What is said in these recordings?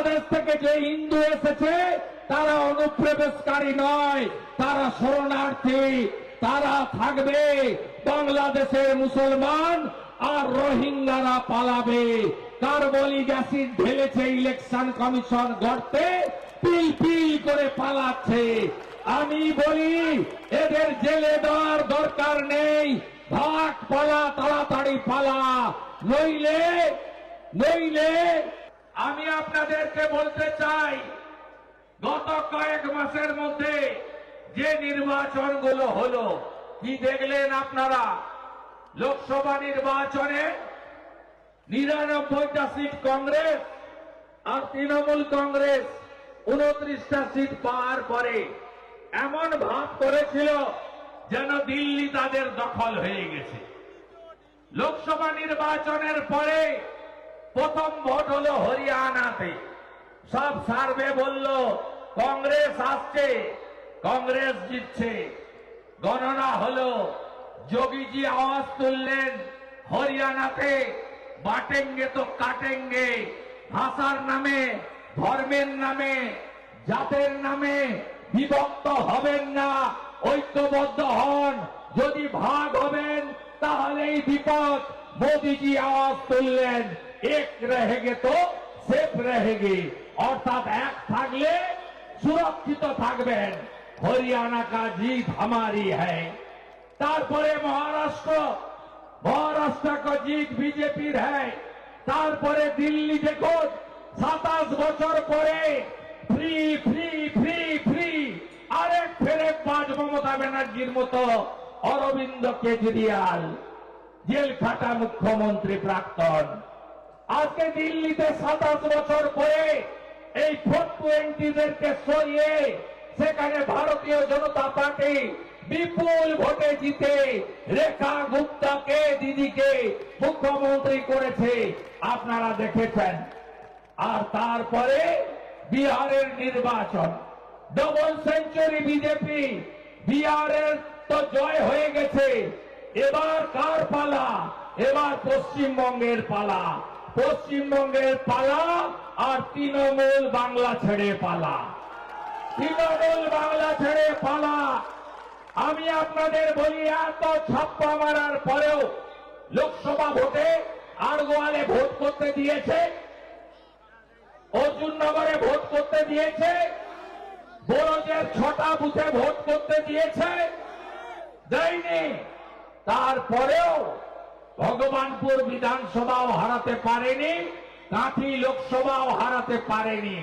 বাংলাদেশ থেকে যে হিন্দু এসেছে, তারা অনুপ্রবেশকারী নয়, তারা শরণার্থী, তারা থাকবে বাংলাদেশের মুসলমান আর রোহিঙ্গারা পালাবে। কার্বলিক অ্যাসিড ঢেলেছে ইলেকশন কমিশন গড়তে, পিল পিল করে পালাচ্ছে। আমি বলি, এদের জেলে দেওয়ার দরকার নেই। ভাগ পালা, তাড়াতাড়ি পালা। নইলে নইলে আমি আপনাদেরকে বলতে চাই, গত কয়েক মাসের মধ্যে যে নির্বাচনগুলো হলো, কি দেখলেন আপনারা? লোকসভা নির্বাচনে নিরানব্বইটা সিট কংগ্রেস আর তৃণমূল কংগ্রেস উনত্রিশটা সিট পাওয়ার পরে এমন ভাব করেছিল যেন দিল্লি তাদের দখল হয়ে গেছে। লোকসভা নির্বাচনের পরে প্রথম ভোট হলো হরিয়ানাতে। সব সার্ভে বলল, কংগ্রেস আসছে, কংগ্রেস জিতছে। গণনা হলো, যোগীজি আওয়াজ তুললেন, হরিয়ানাতে বাটেঙ্গে তো কাটেঙ্গে, ভাষার নামে, ধর্মের নামে, জাতের নামে বিভক্ত হবেন না, ঐক্যবদ্ধ হন। যদি ভাগ হবেন, তাহলেই বিপদ। মোদিজি আওয়াজ তুললেন এক रहेंगे তো সেফ रहेंगे অর্থাৎ এক থাকলে সুরক্ষিত থাকবেন হরিয়ানা কা জিত हमारी है তারপরে মহারাষ্ট্র মহারাষ্ট্র কা জিত বিজেপির है তারপরে দিল্লি দেখুন সাতাশ বছর পরে ফ্রি ফ্রি ফ্রি ফ্রি আরেক ফেরে পাঁচ মমতা ব্যানার্জির মতো অরবিন্দ কেজরিওয়াল জেল খাটা মুখ্যমন্ত্রী প্রাক্তন আজকে দিল্লিতে সাতাশ বছর পরে এই ফোর টোয়েন্টিদেরকে সরিয়ে সেখানে ভারতীয় জনতা পার্টি বিপুল ভোটে জিতে রেখা গুপ্তাকে দিদিকে মুখ্যমন্ত্রী করেছে। আপনারা দেখেছেন। আর তারপরে বিহারের নির্বাচন। ডবল সেঞ্চুরি বিজেপি বিহারের তো জয় হয়ে গেছে। এবার কার পালা? এবার পশ্চিমবঙ্গের পালা। পশ্চিমবঙ্গের পালা আর তৃণমূল বাংলা ছেড়ে পালা। তৃণমূল বাংলা ছেড়ে পালা। আমি আপনাদের বলি, এত ছাপ্পা মারার পরেও লোকসভা ভোটে আড়গোয়ালে ভোট করতে দিয়েছে, অর্জুননগরে ভোট করতে দিয়েছে বড়দের ছটা বুথে ভোট করতে দিয়েছে। দেয়নি তারপরেও ভগবানপুর বিধানসভাও হারাতে পারেনি, কাঁথি লোকসভাও হারাতে পারেনি।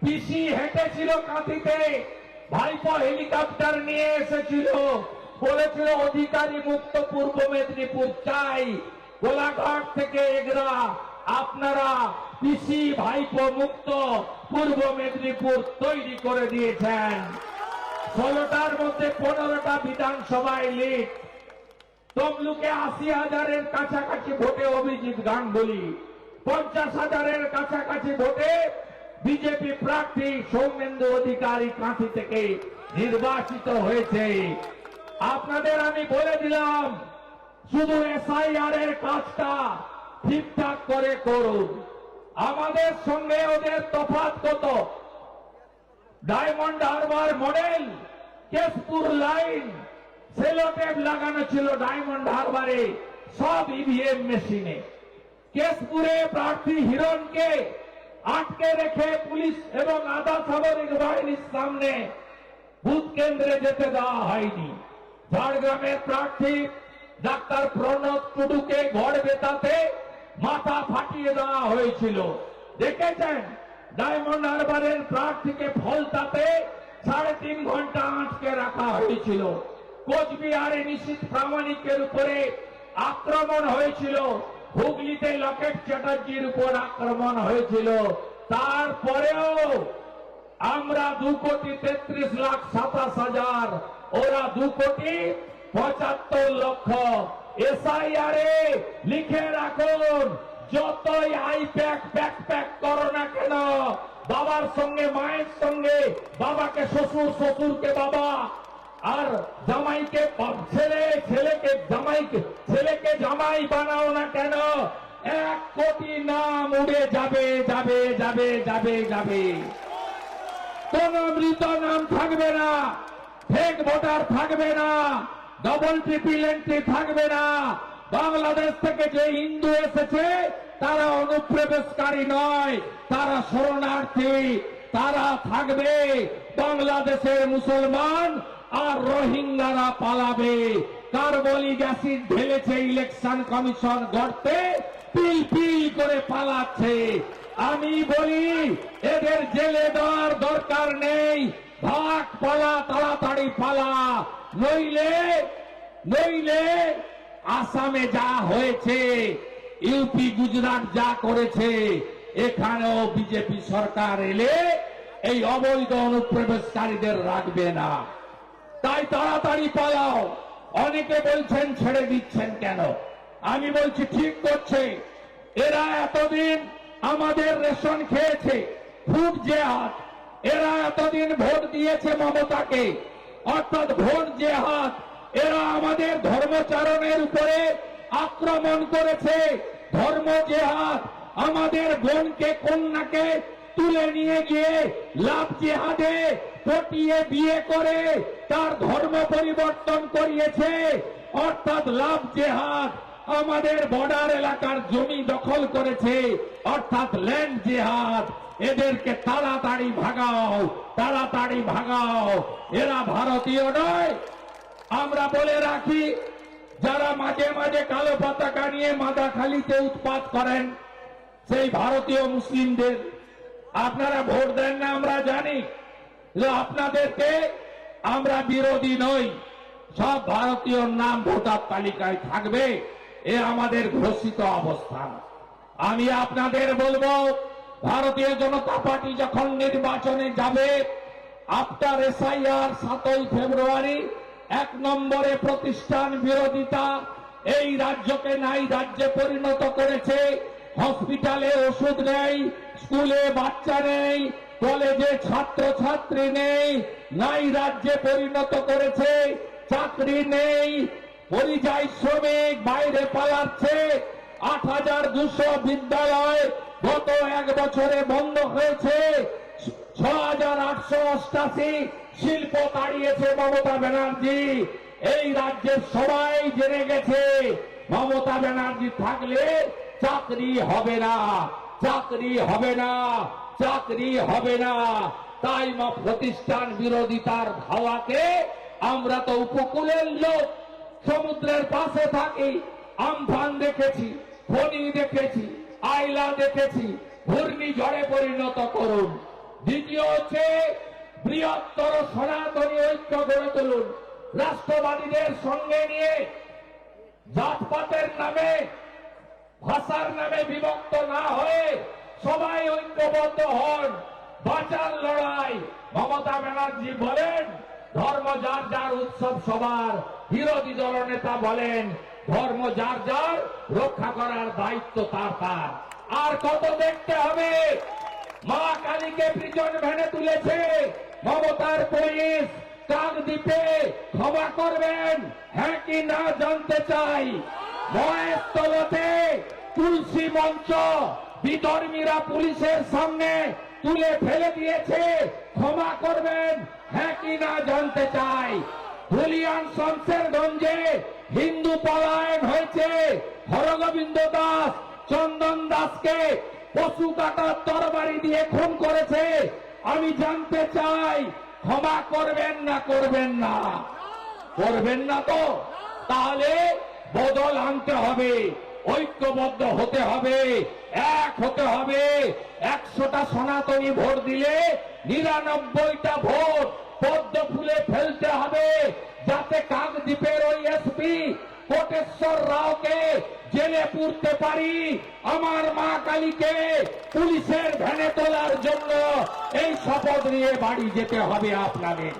পিসি হেঁটেছিল কাঁথিতে, ভাইপো হেলিকপ্টার নিয়ে এসেছিল। বলেছিল, অধিকারী মুক্ত পূর্ব মেদিনীপুর চাই। গোলাঘাট থেকে এগরা, আপনারা পিসি ভাইপো মুক্ত পূর্ব মেদিনীপুর তৈরি করে দিয়েছেন। ষোলোটার মধ্যে পনেরোটা বিধানসভায় লিড। তমলুকে আশি হাজারের কাছাকাছি ভোটে অভিজিৎ গাঙ্গুলি, পঞ্চাশ হাজারের কাছাকাছি ভোটে বিজেপি প্রার্থী সৌমেন্দু অধিকারী কাঁথি থেকে নির্বাচিত হয়েছে। আপনাদের আমি বলে দিলাম, শুধু এসআইআর এর কাজটা ঠিকঠাক করে করুন। আমাদের সঙ্গে ওদের তফাৎ কত? Diamond Harbour model, Keshpur line. Sellotape লাগানো ছিল ডায়মন্ড হারবারে, সব ইভিএম মেশিনে। কেশপুরে প্রার্থী হিরণকে আটকে রেখে পুলিশ এবং আধা সামরিক বাহিনীর সামনে বুথ কেন্দ্রে যেতে দেওয়া হয়নি। ঝাড়গ্রামের প্রার্থী ডাক্তার প্রণব টুডুকে ঘর বেতাতে মাথা ফাটিয়ে দেওয়া হয়েছিল। দেখেছেন? ডায়মন্ড হারবারের প্রার্থীকে ফলতাতে সাড়ে তিন ঘণ্টা আটকে রাখা হয়েছিল। কোচবিহারে নিশ্চিত প্রামাণিকের উপরে আক্রমণ হয়েছিল। হুগলিতে লকেট চ্যাটার্জির উপর আক্রমণ হয়েছিল। তারপরেও আমরা দু কোটি তেত্রিশ লাখ সাতাশ হাজার, ওরা দু কোটি পঁচাত্তর লক্ষ। এসআইআরে লিখে রাখুন, যতই আই প্যাক ব্যাক প্যাক করো না কেন, বাবার সঙ্গে, মায়ের সঙ্গে, বাবাকে, শ্বশুর, শ্বশুরকে, বাবা আর জামাইকে ছেলে ছেলেকে জামাইকে, ছেলেকে জামাই বানাও না কেন? এক কোটি নাম উড়ে যাবে যাবে যাবে যাবে যাবে। কোন মৃত নাম থাকবে না ফেক ভোটার থাকবে না ডবল ট্রিপল এন্ট্রি থাকবে না। বাংলাদেশ থেকে যে হিন্দু এসেছে, তারা অনুপ্রবেশকারী নয়, তারা শরণার্থী, তারা থাকবে। বাংলাদেশের মুসলমান আর রোহিঙ্গারা পালাবে। কার্বলিক অ্যাসিড ঢেলেছে ইলেকশন কমিশন গড়তে, পিল পিল করে পালাচ্ছে। আমি বলি, এদের জেলে দেওয়ার দরকার নেই। ভাগ পালা, তাড়াতাড়ি পালা। নইলে নইলে আসামে যা হয়েছে, ইউপি গুজরাট যা করেছে, এখানেও বিজেপি সরকার এলে এই অবৈধ অনুপ্রবেশকারীদের রাখবে না। তাই তাড়াতাড়ি পালাও। অনেকে বলছেন, ছেড়ে দিচ্ছেন কেন? আমি বলছি, ঠিক করছে। এরা এতদিন আমাদের রেশন খেয়েছে ফুট যে হাত এরা এতদিন ভোট দিয়েছে মমতাকে। অর্থাৎ ভোট যে হাত এরা আমাদের ধর্মচারণের উপরে আক্রমণ করেছে। ধর্ম যে হাত আমাদের বোনকে, কন্যাকে তুলে নিয়ে গিয়ে লাভ জেহাদে পটিয়ে বিয়ে করে তার ধর্ম পরিবর্তন করিয়েছে। অর্থাৎ লাভ জেহাদ আমাদের বর্ডার এলাকার জমি দখল করেছে। অর্থাৎ ল্যান্ড জেহাদ এদেরকে তাড়াতাড়ি ভাগাও তাড়াতাড়ি ভাগাও। এরা ভারতীয় নয়। আমরা বলে রাখি, যারা মাঝে মাঝে কালো পতাকা নিয়ে মাদাখালীতে উৎপাত করেন, সেই ভারতীয় মুসলিমদের আপনারা ভোট দেন না, আমরা জানি। আপনাদেরকে আমরা বিরোধী নই। সব ভারতীয় নাম ভোটার তালিকায় থাকবে। এ আমাদের ঘোষিত অবস্থান। আমি আপনাদের বলব, ভারতীয় জনতা পার্টি যখন নির্বাচনে যাবে, আফটার এসআইআর সাতই ফেব্রুয়ারি, এক নম্বরে প্রতিষ্ঠান বিরোধিতা, এই রাজ্যকে নাই রাজ্যে পরিণত করেছে। হসপিটালে ওষুধ নেই, স্কুলে বাচ্চা নেই, কলেজে ছাত্র ছাত্রী নেই, নাই রাজ্যে পরিণত করেছে, চাকরি নেই, পরিযায়ী শ্রমিক বাইরে পালাচ্ছে। আট হাজার দুশো বিদ্যালয় গত এক বছরে বন্ধ হয়েছে। ছ হাজার আটশো অষ্টাশি শিল্প তাড়িয়েছে মমতা ব্যানার্জি। এই রাজ্যের সবাই জেনে গেছে, মমতা ব্যানার্জি থাকলে চাকরি হবে না, চাকরি হবে না, চাকরি হবে না। তাই মা প্রতিষ্ঠান বিরোধিতার ধাওয়াকে আমরা তো উপকূলের লোক, সমুদ্রের পাশে থাকি আমফান দেখেছি ফণি দেখেছি আইলা দেখেছি ঘূর্ণিঝড়ে পরিণত করুন। দ্বিতীয় হচ্ছে বৃহত্তর সনাতনী ঐক্য গড়ে তুলুন। রাষ্ট্রবাদীদের সঙ্গে নিয়ে জাতপাতের নামে ভাষার নামে বিভক্ত না হয়ে সবাই ঐক্যবদ্ধ হন। বাঁচার লড়াই। মমতা ব্যানার্জি বলেন, ধর্ম যার যার উৎসব সবার। বিরোধী দলনেতা বলেন, ধর্ম যার যার রক্ষা করার দায়িত্ব তার তার। আর কত দেখতে হবে? মা কালীকে প্রিজন ভ্যানে তুলেছে। মমতার পুলিশ কাকদ্বীপে ক্ষমা করবেন। হ্যাঁ কি না জানতে চাই। মহেশতলতে তুলসী মঞ্চ বিধর্মীরা পুলিশের সামনে তুলে ফেলে দিয়েছে। ক্ষমা করবেন হ্যাঁ কি না জানতে চাই। হুলিয়ান শমশেরগঞ্জে হিন্দু পলায়ন হয়েছে। হরগোবিন্দ দাস, চন্দন দাসকে পশু কাটার তরবারি দিয়ে খুন করেছে। আমি জানতে চাই, ক্ষমা করবেন না করবেন না। করবেন না তো? তাহলে বদল আনতে হবে। ঐক্যবদ্ধ হতে হবে, এক হতে হবে। একশোটা সনাতনী ভোট দিলে নিরানব্বইটা ভোট পদ্ম ফুলে ফেলতে হবে, যাতে কাকদ্বীপের ওই এসপি কোটেশ্বর রাওকে জেলে পুরতে পারি। আমার মা কালীকে পুলিশের ভ্যানে তোলার জন্য এই শপথ নিয়ে বাড়ি যেতে হবে আপনাদের।